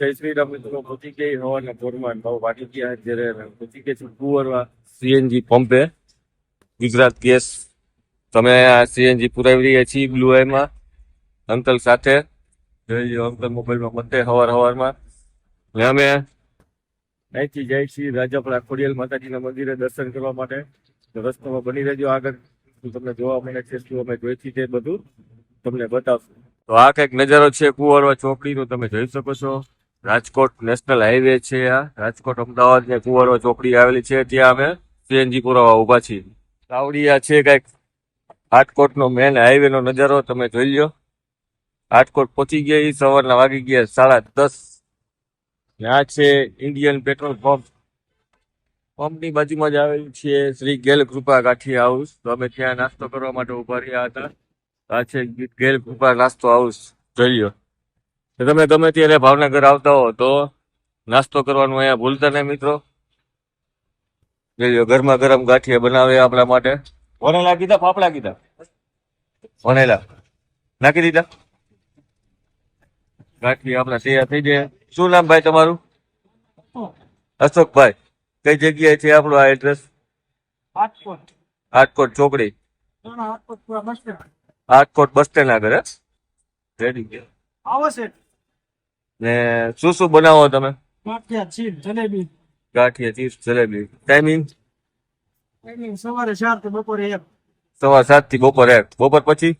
જય શ્રી રામ મિત્રો ગઈ હવાના પોરમાં ભાવ ગયા જ્યારે પહોંચી ગઈ છે કુંવરવા સીએનજી પંપે. ગુજરાત ગેસ, તમે આ સીએનજી પુરાવી રહ્યા છીએ બ્લુ આઈમાં અંકલ સાથે. જોઈ અંકલ મોબાઈલમાં મતે હવાર હવારમાં. ને અમે અહીંથી જાય છીએ રાજાપડા ખોડિયાલ માતાજીના મંદિરે દર્શન કરવા માટે. રસ્તામાં બની રહેજો આગળ. હું તમને જોવા મળે છે, શું અમે જોઈથી તે બધું. તમને બતાવશું. તો આ કંઈક નજારો છે કુંવરવા ચોકડીનો, તમે જોઈ શકો છો. રાજકોટ નેશનલ હાઈવે છે આ. રાજકોટ અમદાવાદ ને કુંવરવા ચોકડી આવેલી છે. ત્યાં અમે સીએનજી પુરાવા ઊભા છીએ. કાવડિયા છે કંઈક. રાજકોટનો મેન હાઈવે નો નજારો તમે જોઈ લ્યો રાજકોટ પહોંચી ગયા એ સવારના વાગી ગયા સાડા દસ. આ છે ઇન્ડિયન પેટ્રોલ પંપ પંપની બાજુમાં જ આવેલું છે શ્રી ગેલ કૃપા ગાંઠિયા હાઉસ તો અમે ત્યાં નાસ્તો કરવા માટે ઊભા રહ્યા હતા. આ છે ગેલ કૃપા નાસ્તો હાઉસ જોઈ તમે ગમે ત્યારે ભાવનગર આવતા હો તો નાસ્તો કરવાનું અહીંયા ભૂલતા નહીં મિત્રો. ગરમા ગરમ ગાંઠિયા બનાવે આપણા માટે. વણેલા કીધા ફાફડા કીધા? વણેલા. નાખી દીધા? ગાંઠિયા આપણા તૈયાર થઈ જાય શું નામ ભાઈ તમારું? અશોકભાઈ. કઈ જગ્યાએ છે આપણું આ એડ્રેસ રાજકોટ રાજકોટ ચોકડી. Rajkot bus stand. આગળ રેડી આવો છે. ને શું શું બનાવો તમે? Gathiya cheese jalebi. Gathiya cheese jalebi. Timing સવારે ચારથી બપોરે એક. સવાર સાતથી બપોર એક. બપોર પછી?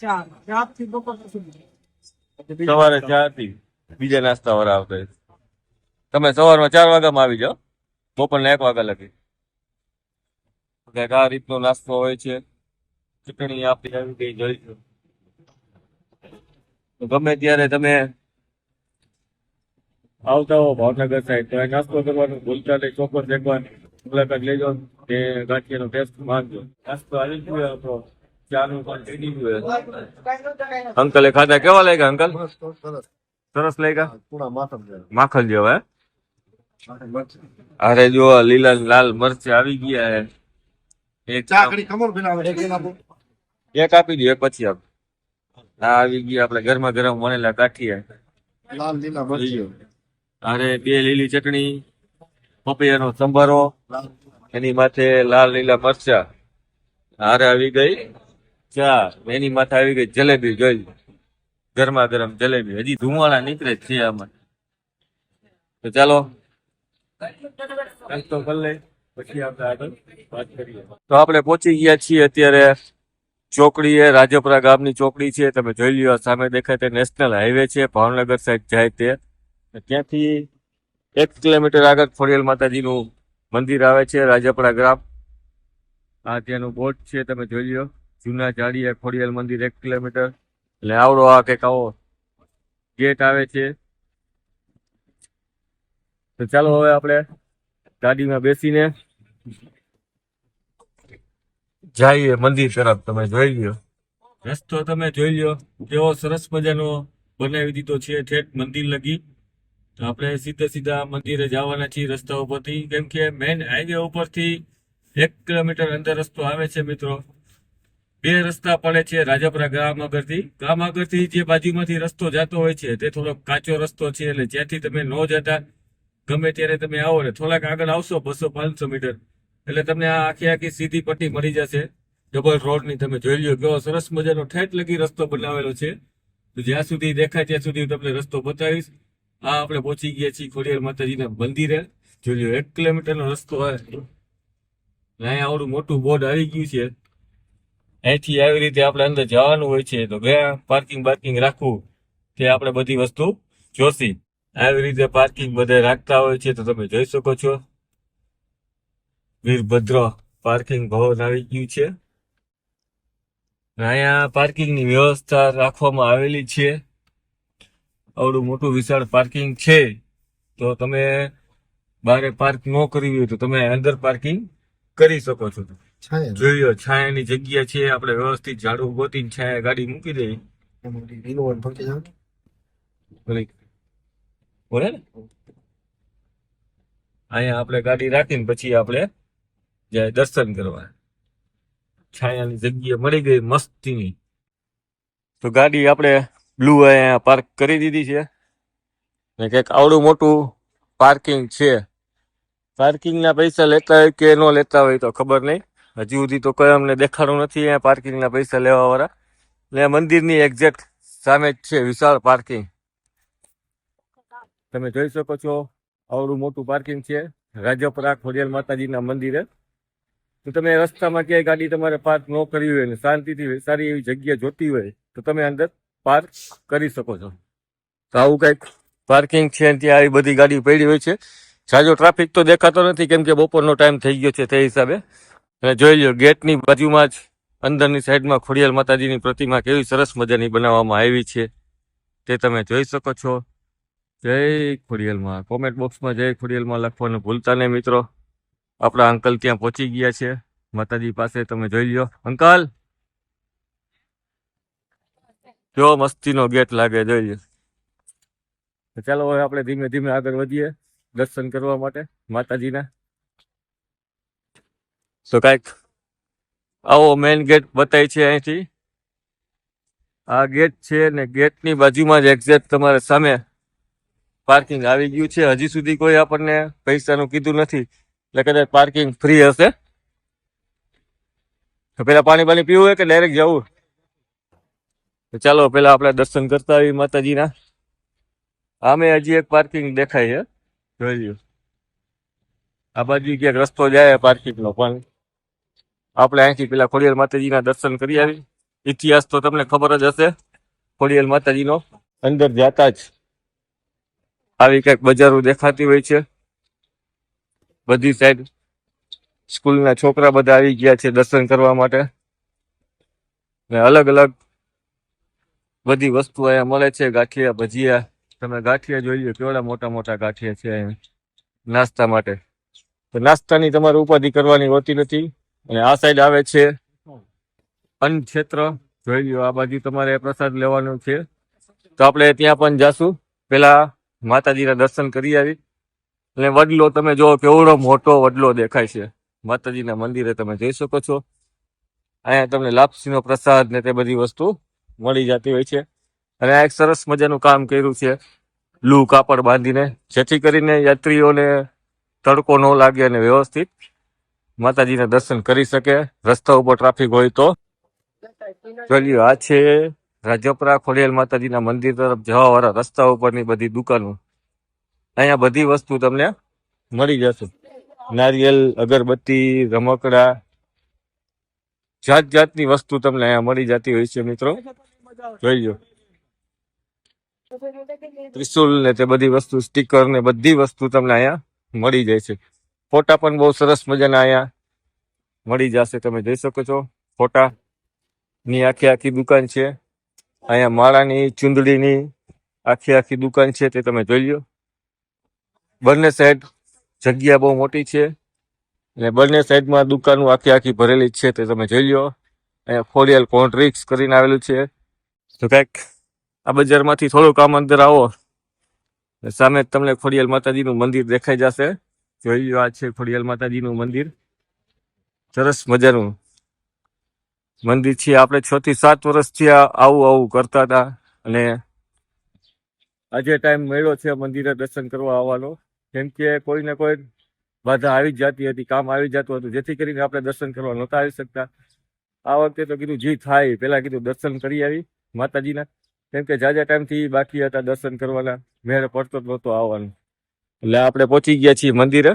ચાર. ચારથી બપોર સુધી. સવારે ચારથી બીજા નાસ્તા વાળા આવતા તમે સવારમાં ચાર વાગ્યામાં આવી જાઓ. બપોરના એક વાગ્યા લગી. આ રીતનો નાસ્તો હોય છે. ચટણી આપી આવી ગઈ જોઈશું તો ગમે ત્યારે તમે આવતા હો ભાવનગર સાઈડ તો નાસ્તો કરવાનું ભૂલતા નહીં. ચોક્કસ એકવાર મુલાકાત લેજો તે ગાંઠિયાનો ટેસ્ટ માંગજો નાસ્તો આવી ગયો આપણો. અંકલે ખાધા? કેવા લાગ્યા અંકલ? સરસ. લાગ્યા? માખણ જેવા અરે જો લીલા લાલ મરચી આવી ગયા હે એક ચાકડી બનાવે આપી દો એક પછી આપ. આ આવી ગયા આપણે ગરમા ગરમ વણેલા કાઠીયા લાલ લીલા મરચી. અરે બે લીલી ચટણી, પપૈયાનો સંભારો, એની માથે લાલ લીલા મરચા. હારે આવી ગઈ ચા એની માથે આવી ગઈ જલેબી, જોઈ ગરમા ગરમ જલેબી. હજી ધુમાડા નીકળે છે આમાં. તો ચાલો. તો પછી આપણે તો આપણે પહોંચી ગયા છીએ અત્યારે ચોકડી એ રાજપરા ગામની ચોકડી છે. તમે જોઈ લ્યો સામે દેખાય તે નેશનલ હાઈવે છે. ભાવનગર સાઈડ જાય તે. ત્યાંથી એક કિલોમીટર આગળ ખોડિયલ માતાજીનું મંદિર આવે છે, રાજાપડા ગ્રામ. આ ત્યાંનું બોટ છે, તમે જોઈ લ્યો જૂના જાડીયા ખોડિયાલ મંદિર, એક કિલોમીટર. એટલે આવડો આ કંઈક આવો ગેટ આવે છે. તો ચાલો હવે આપણે ગાડીમાં બેસીને જઈએ મંદિર તરફ, તમે જોઈ લ્યો. રસ્તો તમે જોઈ લ્યો. કેવો સરસ મજાનો બનાવી દીધો છે, ઠેઠ મંદિર લગી. તો આપણે સીધા સીધા મંદિરે જવાના છીએ રસ્તા ઉપરથી. કેમ કે મેઇન હાઈવે ઉપરથી એક કિલોમીટર અંદર રસ્તો આવે છે મિત્રો. બે રસ્તા પડે છે રાજાપરા ગામ આગળથી. ગામ આગળથી જે બાજુમાંથી રસ્તો જતો હોય છે તે થોડોક કાચો રસ્તો છે એટલે જ્યાંથી તમે ન જતા, ગમે ત્યારે તમે આવો ને થોડાક આગળ આવશો બસો પાંચસો મીટર, એટલે તમને આ આખી આખી સીધી પટ્ટી મળી જશે. ડબલ રોડની તમે જોઈ લ્યો, કેવો સરસ મજાનો ઠેઠ લગી રસ્તો બનાવેલો છે. જ્યાં સુધી દેખાય ત્યાં સુધી હું તમને રસ્તો બતાવીશ. આ આપણે પહોંચી ગયા છીએ ખોડિયાર માતાજીના મંદિરે. જોઈ લો એક કિલોમીટરનો રસ્તો હોય. અહીંયા આવડું મોટું બોર્ડ આવી ગયું છે. અહીંથી આવી રીતે આપણે અંદર જવાનું હોય છે. તો ગયા પાર્કિંગ બાર્કિંગ રાખવું. તે આપણે બધી વસ્તુ જોશી. આવી રીતે પાર્કિંગ બધે રાખતા હોય છે તો તમે જોઈ શકો છો. વીરભદ્ર પાર્કિંગ ભવન આવી ગયું છે. અહીંયા પાર્કિંગની વ્યવસ્થા રાખવામાં આવેલી છે. આવડું મોટું વિશાળ પાર્કિંગ છે તો તમે બારે પાર્ક ન કરવી હોય તો તમે અંદર પાર્કિંગ કરી શકો છો. જોયો છાયાની જગ્યા છે આપણે વ્યવસ્થિત ઝાડુ ગોતીને છાયા ગાડી મૂકી દઈએ. બોલે બોલે ને? અહીંયા આપણે ગાડી રાખીને પછી આપણે જાય દર્શન કરવા. છાયાની જગ્યા મળી ગઈ મસ્તીની. તો ગાડી આપણે બ્લુ અહીંયા પાર્ક કરી દીધી છે. ને કંઈક આવડું મોટું પાર્કિંગ છે. પાર્કિંગના પૈસા લેતા હોય કે ન લેતા હોય તો ખબર નહીં. હજી સુધી તો કોઈ અમને દેખાડું નથી અહીંયા પાર્કિંગના પૈસા લેવાવાળા. ને મંદિરની એક્ઝેક્ટ સામે જ છે વિશાળ પાર્કિંગ તમે જોઈ શકો છો, આવડું મોટું પાર્કિંગ છે. રાજપરા ખોડિયાલ માતાજીના મંદિરે. તો તમે રસ્તામાં ક્યાંય ગાડી તમારે પાર્ક ન કરવી હોય ને શાંતિથી સારી એવી જગ્યા જોતી હોય તો તમે અંદર પાર્ક કરી શકો છો. તો આવું કંઈક પાર્કિંગ છે ત્યાં આવી બધી ગાડી પડી હોય છે. સાજો ટ્રાફિક તો દેખાતો નથી, કેમ કે બપોરનો ટાઈમ થઈ ગયો છે તે હિસાબે. અને જોઈ લો ગેટની બાજુમાં જ અંદરની સાઈડમાં ખોડિયાલ માતાજીની પ્રતિમા કેવી સરસ મજાની બનાવવામાં આવી છે. તે તમે જોઈ શકો છો. જય ખોડિયાલમાં. કોમેન્ટ બોક્સમાં જય ખોડિયાલમાં લખવાનું ભૂલતા નહીં મિત્રો. આપણા અંકલ ત્યાં પહોંચી ગયા છે. માતાજી પાસે તમે જોઈ લો અંકલ! કેવો મસ્તીનો ગેટ લાગે, જોઈએ. ચાલો હવે આપણે ધીમે ધીમે આગળ વધીએ દર્શન કરવા માટે, માતાજીના. તો કાંઈક આવો મેઇન ગેટ બતાય છે અહીંથી. આ ગેટ છે ને ગેટની બાજુમાં જ એક્ઝેક્ટ તમારે સામે પાર્કિંગ આવી ગયું છે. હજી સુધી કોઈ આપણને પૈસાનું કીધું નથી. એટલે કદાચ પાર્કિંગ ફ્રી હશે. પેલા પાણી પાણી પીવું કે ડાયરેક્ટ જવું? ચાલો, પેલા આપણે દર્શન કરતા આવીએ માતાજીના. આમે હજી એક પાર્કિંગ દેખાય છે. જોઈ આ બાજુ ક્યાંક રસ્તો જાય પાર્કિંગનો પણ આપણે અહીંથી પેલા ખોડિયાલ માતાજીના દર્શન કરી આવી. ઇતિહાસ તો તમને ખબર જ હશે. ખોડિયાલ માતાજીનો અંદર જાતા જ આવી કંઈક બજારો દેખાતી હોય છે. બધી સાઈડ સ્કૂલના છોકરા બધા આવી ગયા છે દર્શન કરવા માટે. ને અલગ અલગ બધી વસ્તુ અહીંયા મળે છે, ગાંઠિયા, ભજીયા. તમે ગાંઠિયા જોઈએ કેવડા મોટા મોટા ગાંઠિયા છે અહીંયા. નાસ્તા માટે. તો નાસ્તાની તમારે ઉપાધિ કરવાની હોતી નથી. અને આ સાઈડ આવે છે અન્ન ક્ષેત્ર. જોઈ લો, આ બાજુ તમારે પ્રસાદ લેવાનો છે. તો આપણે ત્યાં પણ જાશું. પેલા માતાજીના દર્શન કરી આવી. અને વડલો તમે જો કેવડો મોટો વડલો દેખાય છે. માતાજીના મંદિરે તમે જઈ શકો છો. અહીંયા તમને લાપસીનો પ્રસાદ ને તે બધી વસ્તુ મળી જતી હોય છે. અને આ એક સરસ મજાનું કામ કર્યું છે. લૂ કાપડ બાંધીને. જેથી કરીને યાત્રીઓને તડકો ન લાગે અને વ્યવસ્થિત માતાજીના દર્શન કરી શકે. રસ્તા ઉપર ટ્રાફિક હોય તો. જોઈ આ છે રાજપરા ખોડિયાલ માતાજીના મંદિર તરફ જવા વાળા રસ્તા ઉપરની બધી દુકાનો. અહીંયા બધી વસ્તુ તમને મળી જશે. નારિયેલ, અગરબત્તી, રમકડા, જાત જાતની વસ્તુ તમને અહીંયા મળી જતી હોય છે મિત્રો. જોઈ લો ત્રિશુલ ને તે બધી વસ્તુ સ્ટીકર ને બધી વસ્તુ તમને અહીંયા મળી જાય છે. ફોટા પણ બહુ સરસ મજાના અહીંયા મળી જશે. તમે જોઈ શકો છો ફોટા ની આખી આખી દુકાન છે. અહીંયા માળાની ચુંદડીની આખી આખી દુકાન છે તે તમે જોઈ લો બંને સાઈડ જગ્યા બહુ મોટી છે અને બંને સાઈડમાં દુકાનો આખી આખી ભરેલી છે તે તમે જોઈ લો અહીંયા ફોરિયલ કોન્ટ્રિક્સ કરીને આવેલું છે. તો કંઈક આ બજારમાંથી થોડુંક આમ અંદર આવો. સામે તમને ખોડિયાલ માતાજીનું મંદિર દેખાઈ જશે. જોઈ આ છે ખોડિયાલ માતાજીનું મંદિર. સરસ મજાનું મંદિર છે. આપણે છ થી સાત વર્ષથી આવું આવું કરતા હતા અને આજે ટાઈમ મળ્યો છે મંદિરે દર્શન કરવા આવવાનો. કેમ કે કોઈને કોઈ બાધા આવી જ જતી હતી, કામ આવી જતું હતું. જેથી કરીને આપણે દર્શન કરવા નહોતા આવી શકતા. આ વખતે તો કીધું જી થાય. પેલા કીધું દર્શન કરી આવી. માતાજીના. કેમ કે જાજા ટાઈમથી બાકી હતા દર્શન કરવાના. મેળ પડતો જ નહોતો આવવાનું. એટલે આપણે પહોંચી ગયા છીએ મંદિરે.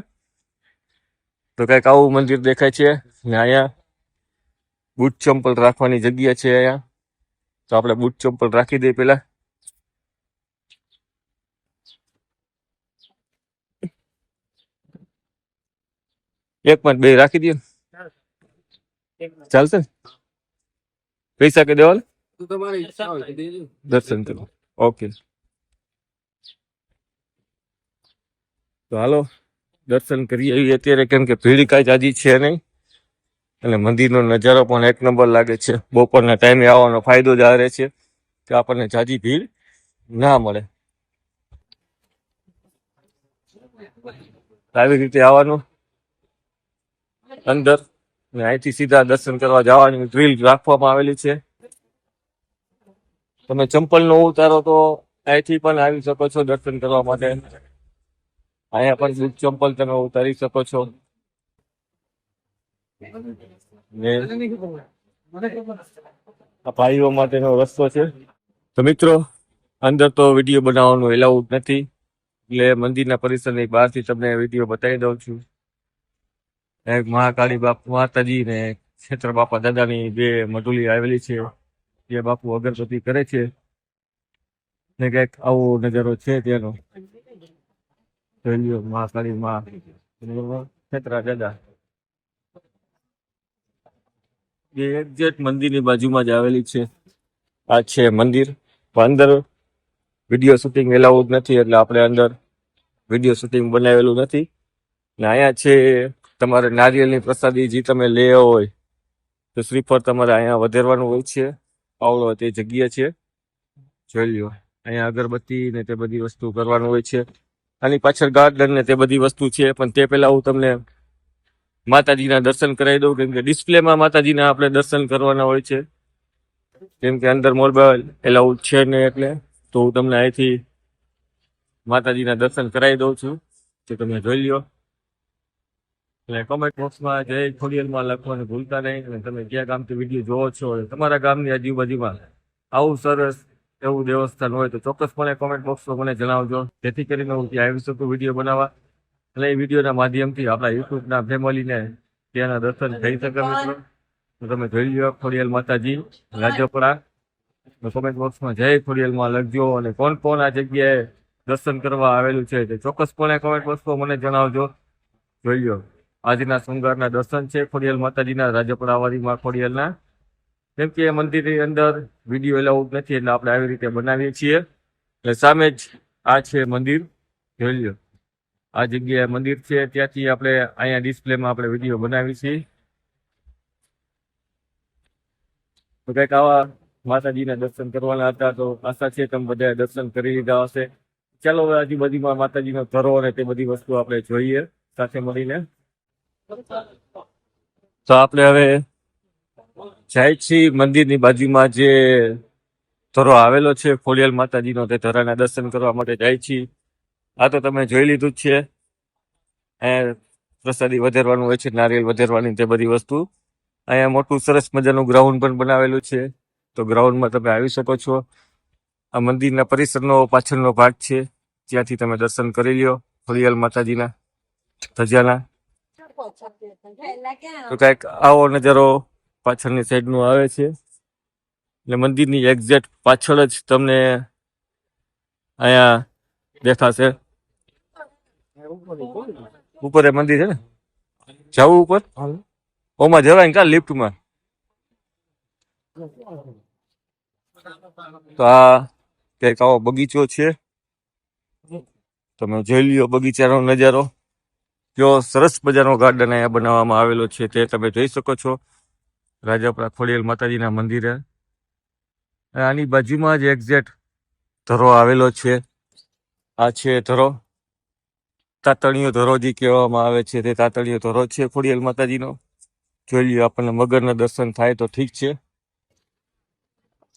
તો કંઈક આવું મંદિર દેખાય છે. ને અહીંયા બૂટ ચંપલ રાખવાની જગ્યા છે અહીંયા. તો આપણે બૂટ ચંપલ રાખી દઈએ પેલા એક મિનિટ બે રાખી દઈએ ચાલશે ને? પૈસા કે દેવાના? દર્શન કરો. ઓકે. તો હાલો દર્શન કરી આવી અત્યારે કેમ કે ભીડ કાંઈ જાજી છે નહીં. અને મંદિરનો નજારો પણ એક નંબર લાગે છે. બપોરના ટાઈમે આવવાનો ફાયદો જ આ રહે છે કે આપણને જાજી ભીડ ના મળે. આવી રીતે આવવાનું. અંદર. અને અહીંથી સીધા દર્શન કરવા જવાની ડ્રીલ રાખવામાં આવેલી છે. તમે ચંપલ નો ઉતારો તો અહીંથી પણ આવી શકો છો દર્શન કરવા માટે. અહીંયા પણ બુટ ચંપલ તમે ઉતારી શકો છો. આ ભાઈઓ માટેનો રસ્તો છે. તો મિત્રો, અંદર તો વીડિયો બનાવવાનું એલાઉડ નથી. એટલે મંદિરના પરિસરની બહારથી તમને વીડિયો બતાવી દઉં છું. એક મહાકાળી બાપ માતાજી ને ક્ષેત્ર બાપા દાદાની બે મઢુલી આવેલી છે. જે બાપુ અગરબત્તી કરે છે, ને કંઈક આવો નજારો છે તેનો. જોઈ માં દાદા એ એક્ઝેક્ટ મંદિરની બાજુમાં જ આવેલી છે. આ છે મંદિર. અંદર વીડિયો શૂટિંગ એલાઉડ નથી, એટલે આપણે અંદર વીડિયો શૂટિંગ બનાવેલું નથી. ને અહીંયા છે તમારે નારિયેળની પ્રસાદી જે તમે લે હોય, તો શ્રીફળ તમારે અહીંયા વધારવાનું હોય છે. પાવડો તે જગ્યા છે. જોઈ લ્યો. અહીંયા અગરબત્તી ને તે બધી વસ્તુ કરવાનું હોય છે. આની પાછળ ગાર્ડન ને તે બધી વસ્તુ છે, પણ તે પહેલા હું તમને માતાજીના દર્શન કરાવી દઉં, કેમ કે ડિસ્પ્લેમાં માતાજીના આપણે દર્શન કરવાના હોય છે. કેમ કે અંદર મોબાઈલ એલાઉડ છે ને એટલે, તો હું તમને અહીંથી માતાજીના દર્શન કરાવી દઉં છું. તો તમે જોઈ લ્યો. અને કોમેન્ટ બોક્સમાં જય ખોડિયલમાં લખવાનું ભૂલતા નહીં અને તમે કયા ગામથી વીડિયો જોવો છો તમારા ગામની આજુબાજુમાં આવું સરસ એવું દેવસ્થાન હોય તો ચોક્કસપણે કોમેન્ટ બોક્સમાં મને જણાવજો. જેથી કરીને હું ત્યાં આવી શકું વીડિયો બનાવવા. અને એ વિડીયોના માધ્યમથી આપણા યુટ્યુબના ફેમિલીને ત્યાંના દર્શન થઈ શકે મિત્રો. તમે જોઈ લો ખોડિયલ માતાજી, રાજપરા. કોમેન્ટ બોક્સમાં જય ખોડિયલમાં લખજો અને કોણ કોણ આ જગ્યાએ દર્શન કરવા આવેલું છે તે ચોક્કસપણે કોમેન્ટ બોક્સમાં મને જણાવજો. જોઈ લો આજના શૃંગારના દર્શન છે ખોડિયાલ માતાજીના, રાજપડાવાડીમાં ખોડિયાલના. કેમ કે મંદિરની અંદર વીડિયો એલાઉડ નથી એટલે આપણે આવી રીતે બનાવીએ છીએ. એટલે સામે જ આ છે મંદિર. જોઈ લો આ જગ્યાએ મંદિર છે, ત્યાંથી આપણે અહીંયા ડિસ્પ્લેમાં આપણે વીડિયો બનાવી છીએ. કંઈક આવા માતાજીના દર્શન કરવાના હતા તો આશા છે તમે બધા દર્શન કરી લીધા હશે. ચાલો હવે આજુબાજુમાં માતાજીનો ધરો અને તે બધી વસ્તુ આપણે જોઈએ, સાથે મળીને. તો આપણે હવે જાય છીએ મંદિરની બાજુમાં જે ધરો આવેલો છે, ખોડિયાલ માતાજીનો તે ધરાના દર્શન કરવા માટે જાય છીએ. આ તો તમે જોઈ લીધું જ છે. અહીંયા પ્રસાદી વધારવાનું હોય છે નારિયેળ વધારવાની તે બધી વસ્તુ. અહીંયા મોટું સરસ મજાનું ગ્રાઉન્ડ પણ બનાવેલું છે. તો ગ્રાઉન્ડમાં તમે આવી શકો છો. આ મંદિરના પરિસરનો પાછળનો ભાગ છે. ત્યાંથી તમે દર્શન કરી લ્યો, ખોડિયાલ માતાજીના ધજાના. તો કંઈક આવો નજારો પાછળની સાઈડનું આવે છે. એટલે મંદિરની એક્ઝેક્ટ પાછળ જ તમને અહીંયા દેખાશે. ઉપર એ મંદિર છે ને? જવું ઉપર? ઓમાં જવાય ને કા લિફ્ટમાં? તો આ કંઈક આવો બગીચો છે. તમે જોઈ લ્યો બગીચાનો નજારો. કેવો સરસ મજાનો ગાર્ડન અહીંયા બનાવવામાં આવેલો છે તે તમે જોઈ શકો છો. રાજાપુરા ખોડિયાલ માતાજીના મંદિરે. આની બાજુમાં જ એક્ઝેક્ટ ધરો આવેલો છે. આ છે ધરો. તાતણીયો ધરો જે કહેવામાં આવે છે તે તાતણીયો ધરો છે ખોડિયાલ માતાજીનો. જોઈ લઈએ આપણને મગરના દર્શન થાય તો ઠીક છે.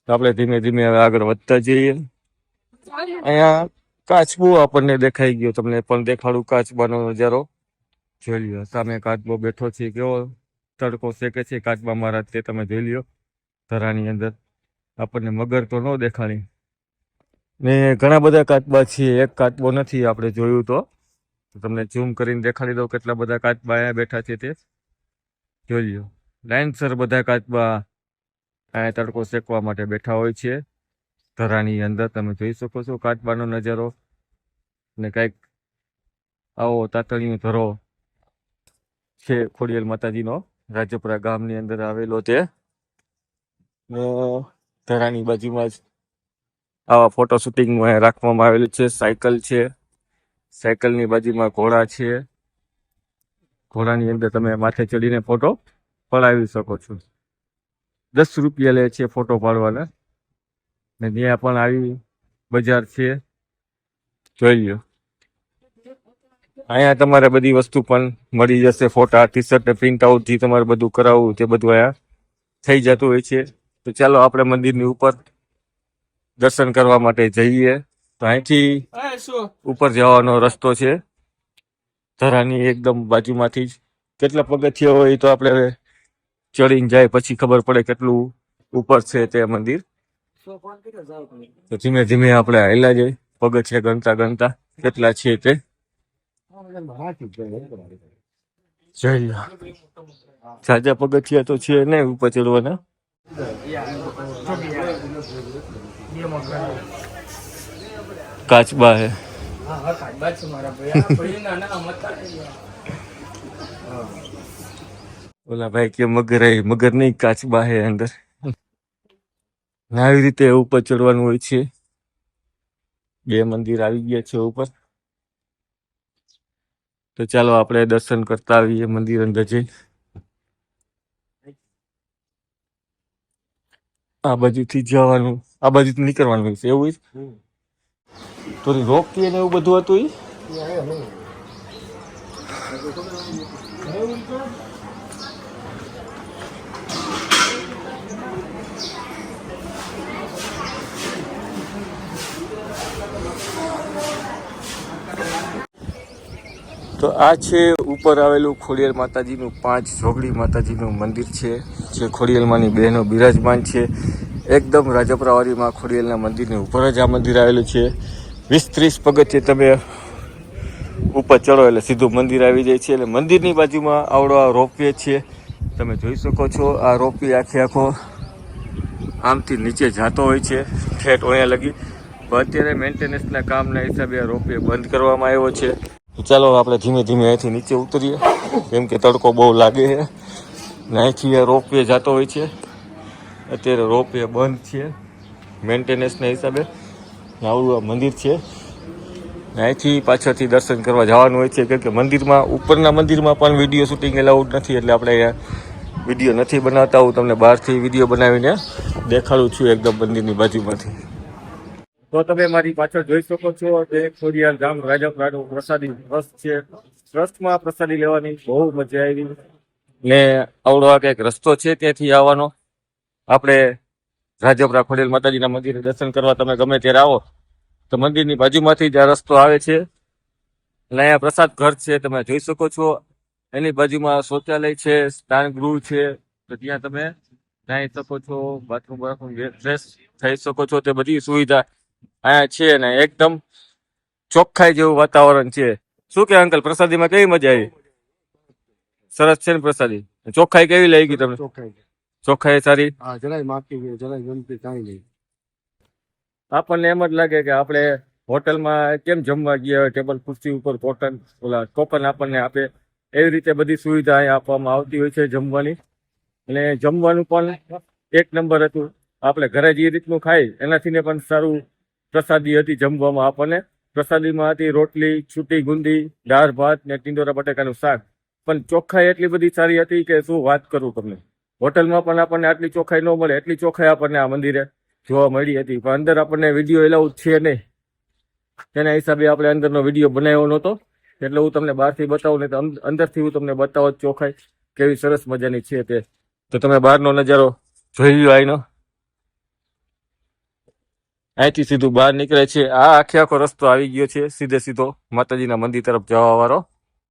આપણે ધીમે ધીમે હવે આગળ વધતા જઈએ. અહીંયા કાચબો આપણને દેખાઈ ગયો તમને પણ દેખાડું કાચબાનો નજારો. જોઈ લ્યો. સામે કાચબો બેઠો છે, કેવો તડકો શેકે છે, કાચબા મહારાજ તે તમે જોઈ લ્યો. ધરાની અંદર આપણને મગર તો ન દેખાણી ને ઘણા બધા કાચબા છે એક કાચબો નથી આપણે જોયું તો. તમને ઝૂમ કરીને દેખાડી દઉં કેટલા બધા કાચબા અહીંયા બેઠા છે તે. જોઈ લ્યો. લાઇનસર બધા કાચબા અહીંયા તડકો શેકવા માટે બેઠા હોય છે. ધરાની અંદર તમે જોઈ શકો છો કાચબાનો નજારો. ને કંઈક આવો તાતણીયો ધરો. છે ખોડિયેલ માતાજીનો. રાજપુરા ગામની અંદર આવેલો તે ધરાની બાજુમાં જ આવા ફોટો શૂટિંગ રાખવામાં આવેલું છે. સાયકલ છે. સાયકલની બાજુમાં ઘોડા છે. ઘોડાની અંદર તમે માથે ચડીને ફોટો પડાવી શકો છો. દસ રૂપિયા લે છે ફોટો પાડવાના. ને ત્યાં પણ આવી બજાર છે. જોઈ લ્યો. અહીંયા તમારે બધી વસ્તુ પણ મળી જશે ફોટા ટી શર્ટ પ્રિન્ટ આઉટ જે તમારે બધું કરાવવું તે બધું અહીંયા થઈ જતું હોય છે. તો ચાલો આપણે મંદિરની ઉપર દર્શન કરવા માટે જઈએ. તો અહીંથી ઉપર જવાનો રસ્તો છે. ધરાની એકદમ બાજુમાંથી જ કેટલા પગથિયા હોય એ તો આપણે ચડીને જાય પછી ખબર પડે કેટલું ઉપર છે તે મંદિર. તો ધીમે ધીમે આપણે હેલા જઈએ. પગથિયા ગણતા ગણતા કેટલા છે તે. જાજા પગથિયા તો છે નહીં ઉપર ચડવાના. કાચબા હે. ઓલા ભાઈ કે મગર હે, મગર નહીં કાચબા હે અંદર. આવી રીતે ઉપર ચડવાનું હોય છે. બે મંદિર આવી ગયા છે ઉપર. તો ચાલો આપણે દર્શન કરતા આવીએ મંદિર અંદર જઈ આ બાજુથી જવાનું આ બાજુથી નીકળવાનું છે એવું? તો રોકી ને એવું બધું હતું ઈ? તો આ છે ઉપર આવેલું ખોડિયાર માતાજીનું પાંચ જોગડી માતાજીનું મંદિર છે, જે ખોડિયાલમાંની બહેનો બિરાજમાન છે. એકદમ રાજપરાવાડીમાં ખોડિયાલના મંદિરની ઉપર જ આ મંદિર આવેલું છે. વીસ ત્રીસ પગથિયે તમે ઉપર ચડો એટલે સીધું મંદિર આવી જાય છે. એટલે મંદિરની બાજુમાં આવડો આ રોપવે છે. તમે જોઈ શકો છો, આ રોપવે આખે આખો આમથી નીચે જાતો હોય છે, ઠેઠ અહીંયા લગી. અત્યારે મેન્ટેનન્સના કામના હિસાબે આ રોપવે બંધ કરવામાં આવ્યો છે. ચાલો આપણે ધીમે ધીમે અહીંથી નીચે ઉતરીએ. કેમ કે તડકો બહુ લાગે છે. ને અહીંથી આ રોપવે જતો હોય છે. અત્યારે રોપવે બંધ છે. મેન્ટેનન્સના હિસાબે. આવડું આ મંદિર છે. ને અહીંથી પાછળથી દર્શન કરવા જવાનું હોય છે. કેમ કે મંદિરમાં, ઉપરના મંદિરમાં પણ વીડિયો શૂટિંગ એલાઉડ નથી. એટલે આપણે વીડિયો નથી બનાવતા. હું તમને બહારથી વીડિયો બનાવીને દેખાડું છું એકદમ મંદિરની બાજુમાંથી. તો તમે મારી પાછળ જોઈ શકો છો તે ખોડિયાર ગામ રાજાપરાનો પ્રસાદી ટ્રસ્ટ છે. ટ્રસ્ટમાં પ્રસાદી લેવાની બહુ મજા આવી. ને આવડો કંઈક રસ્તો છે ત્યાંથી આવવાનો. આપણે રાજપરા ખોડિયાર માતાજીના મંદિરે દર્શન કરવા તમે ગમે ત્યારે આવો, તો મંદિરની બાજુમાંથી જ આ રસ્તો આવે છે. અને અહીંયા પ્રસાદ ઘર છે, તમે જોઈ શકો છો. એની બાજુમાં શૌચાલય છે, સ્નાન ગૃહ છે. તો ત્યાં તમે નાહી શકો છો, બાથરૂમ બાથરૂમ ફ્રેશ થઈ શકો છો. તે બધી સુવિધા અહીંયા છે ને એકદમ ચોખ્ખાઈ જેવું વાતાવરણ છે. શું કે અંકલ પ્રસાદીમાં કેવી મજા આવી? સરસ છે ને પ્રસાદી? ચોખ્ખાઈ કેવી લાગી તમને? ચોખ્ખાઈ સારી? હા જરાય માટી ગઈ જરાય ગમતી કાંઈ નહીં. આપણને એમ જ લાગે કે આપણે હોટલમાં કેમ જમવા ગયા ટેબલ ખુરશી ઉપર કોટન ઓલા કોપન આપણને આપે. એવી રીતે બધી સુવિધા અહીંયા આપવામાં આવતી હોય છે જમવાની. અને જમવાનું પણ એક નંબર હતું. આપણે ઘરે જે રીતનું ખાઈ એનાથીને પણ સારું પ્રસાદી હતી જમવામાં આપણને. પ્રસાદીમાં હતી રોટલી, છૂટી ગુંદી, દાળ, ભાત ને ટીંડોરા બટાકાનું શાક. પણ ચોખ્ખાઈ એટલી બધી સારી હતી કે શું વાત કરું તમને. હોટલમાં પણ આપણને આટલી ચોખ્ખાઈ ન મળે, એટલી ચોખ્ખાઈ આપણને આ મંદિરે જોવા મળી હતી. પણ અંદર આપણને વીડિયો એલાઉડ છે નહીં. તેના હિસાબે આપણે અંદરનો વીડિયો બનાવ્યો નહોતો. એટલે હું તમને બહારથી બતાવું ને તો અંદરથી હું તમને બતાવો ચોખ્ખાઈ કેવી સરસ મજાની છે તે. તો તમે બહારનો નજારો જોઈ લ્યો અહીંનો અહીંથી સીધું બહાર નીકળે છે. આ આખે આખો રસ્તો આવી ગયો છે. સીધે સીધો માતાજીના મંદિર તરફ જવા વાળો.